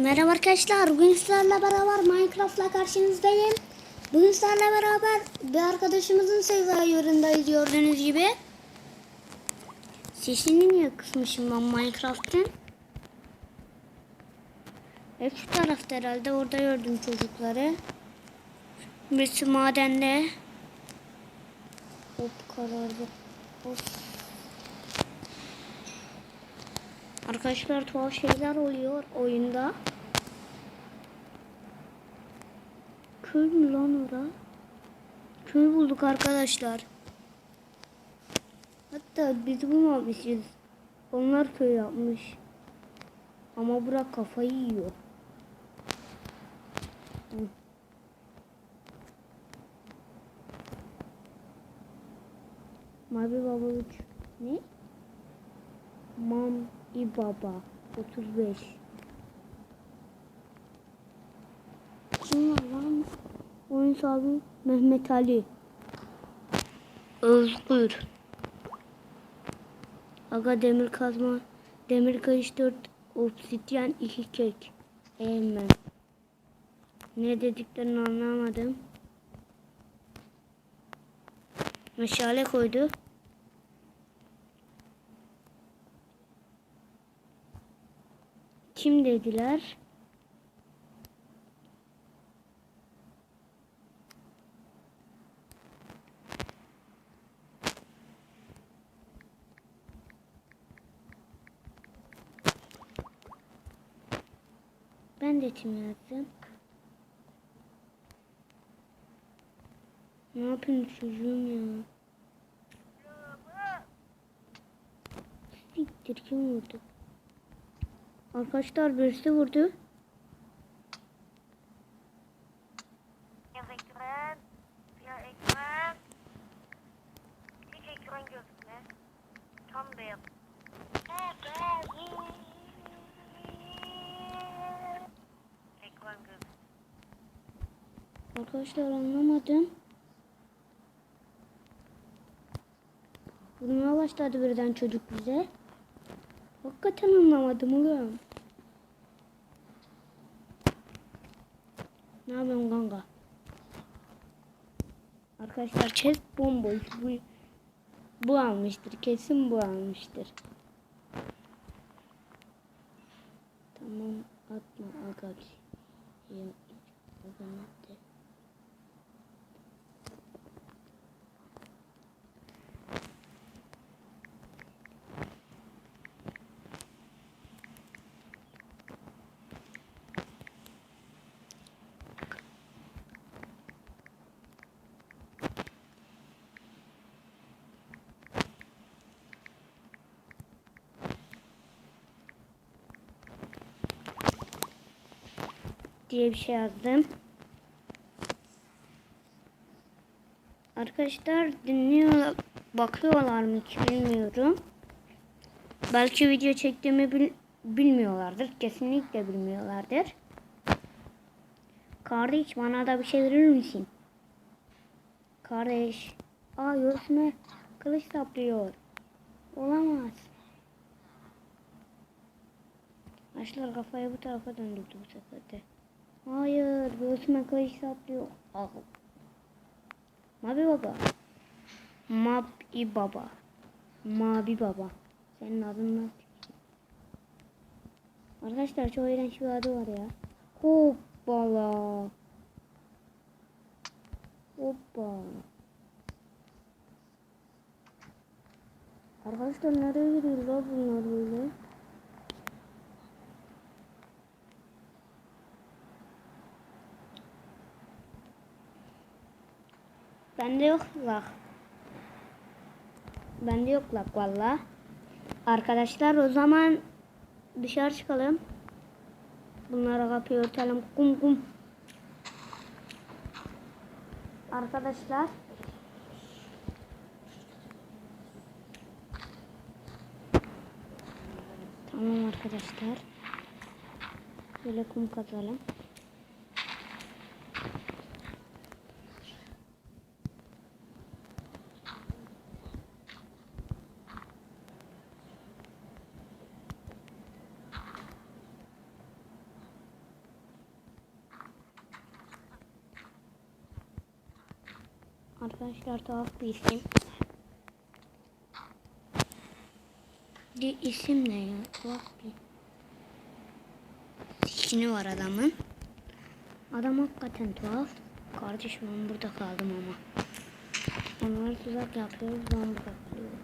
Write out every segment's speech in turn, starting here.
Merhaba arkadaşlar. Bugün sizlerle beraber Minecraft'la karşınızdayım. Bugün sizlerle beraber bir arkadaşımızın serverındayız gördüğünüz gibi. Sesini niye kısmışım ben Minecraft'ın? Hep şu tarafta herhalde. Orada gördüm çocukları. Birisi madende. Hop karardı. Of. Arkadaşlar tuhaf şeyler oluyor oyunda. Köy mü lan ora? Köy bulduk arkadaşlar. Hatta biz bulmamışız. Onlar köy yapmış. Ama bırak kafayı yiyor. Mavi baba uç. Ne? Mam İbaba 35 Kim var lan? Oyun sahibi Mehmet Ali. Özgür. Aga demir kazma Demir kayış 4 Obsidyen 2 kek. Eğmen. Ne dediklerini anlamadım. Meşale koydu Kim dediler? Ben de tim yazdım. Ne yapayım çocuğum ya? Siktir kim vurdu? Arkadaşlar birisi vurdu. Arkadaşlar anlamadım. Vurmaya başladı birden çocuk bize. Hakikaten anlamadım oğlum. Ne yapıyorsun kanka? Arkadaşlar chest bomboş. Bu, bu almıştır. Kesin bu almıştır. Tamam atma aga. Ya, aga nerede? Diye bir şey yazdım. Arkadaşlar dinliyor, bakıyorlar mı hiç bilmiyorum. Belki video çektiğimi bil, bilmiyorlardır. Kesinlikle bilmiyorlardır. Kardeş bana da bir şey verir misin? Kardeş. Aa göğsüme kılıç saplıyor. Olamaz. Arkadaşlar kafayı bu tarafa döndürdü bu sefer de. Hayır, göğsüme kayış saplıyor. Ah. Mavi baba. Mabi baba. Mavi baba. Senin adın ne? Arkadaşlar çok iğrenç bir adı var ya. Hoppala. Hoppa. Arkadaşlar nereye gidiyorlar bunlar böyle? Bende yok lak. Bende yok lak valla. Arkadaşlar o zaman dışarı çıkalım. Bunlara kapıyı örtelim. Kum kum. Arkadaşlar. Tamam arkadaşlar. Böyle kum kazalım. Arkadaşlar tuhaf bir isim. Bir isim ne ya? Tuhaf bir. Sikini var adamın. Adam hakikaten tuhaf. Kardeşim ben burada kaldım ama. Onlara tuzak yapıyoruz. Ben burada kalıyorum.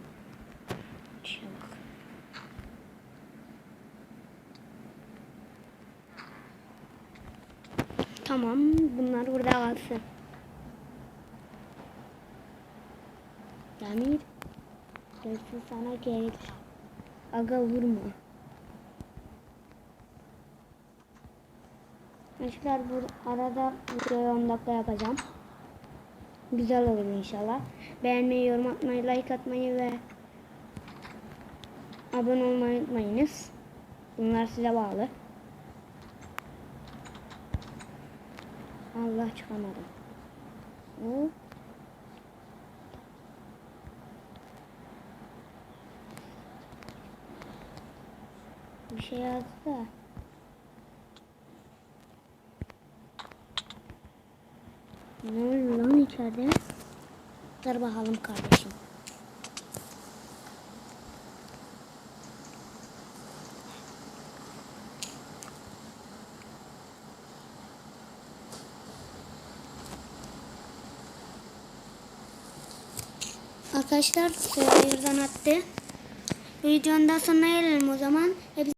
Tamam. Bunlar burada kalsın. Demir. Hırsız sana gelir. Aga vurma. Arkadaşlar bu arada videoyu 10 dakika yapacağım. Güzel olur inşallah. Beğenmeyi, yorum atmayı, like atmayı ve abone olmayı unutmayınız. Bunlar size bağlı. Allah çıkamadım. Hop. Şey yazdı da. Ne oluyor lan içeride? Dur bakalım kardeşim. Arkadaşlar serverden attı. Videonun da sonuna gelelim o zaman. Hepsi